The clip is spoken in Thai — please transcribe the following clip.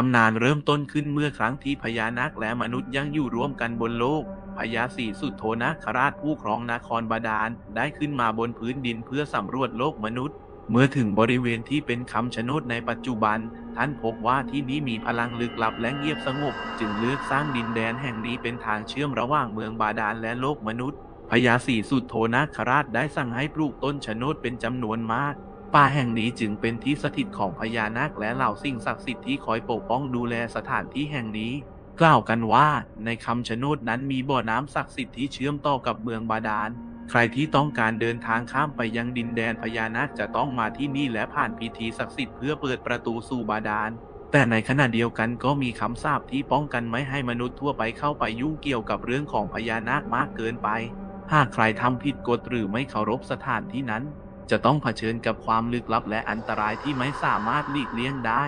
ตำนานเริ่มต้นขึ้นเมื่อครั้งที่พญานาคและมนุษย์ยังอยู่ร่วมกันบนโลก พญาศรีสุดโทนาคราชผู้ครองนครบาดาลได้ขึ้นมาบนพื้นดินเพื่อสำรวจโลกมนุษย์ เมื่อถึงบริเวณที่เป็นคำชะโนดในปัจจุบัน ท่านพบว่าที่นี้มีพลังลึกลับและเงียบสงบ จึงเลือกสร้างดินแดนแห่งนี้เป็นทางเชื่อมระหว่างเมืองบาดาลและโลกมนุษย์พญาศรีสุดโทนาคราชได้สั่งให้ปลูกต้นชะโนดเป็นจำนวนมาก ป่าแห่งนี้จึงเป็นที่สถิตของพญานาคและเหล่าสิ่งศักดิ์สิทธิ์ที่คอยปกป้องดูแลสถานที่แห่งนี้ กล่าวกันว่าในคำชะโนดนั้นมีบ่อน้ำศักดิ์สิทธิ์ที่เชื่อมต่อกับเมืองบาดาล ใครที่ต้องการเดินทางข้ามไปยังดินแดนพญานาคจะต้องมาที่นี่และผ่านพิธีศักดิ์สิทธิ์เพื่อเปิดประตูสู่บาดาล แต่ในขณะเดียวกันก็มีคำสาปที่ป้องกันไม่ให้มนุษย์ทั่วไปเข้าไปยุ่งเกี่ยวกับเรื่องของพญานาคมากเกินไป หากใครทำผิดกฎหรือไม่เคารพสถานที่นั้น จะต้องเผชิญกับความลึกลับและอันตรายที่ไม่สามารถหลีกเลี่ยงได้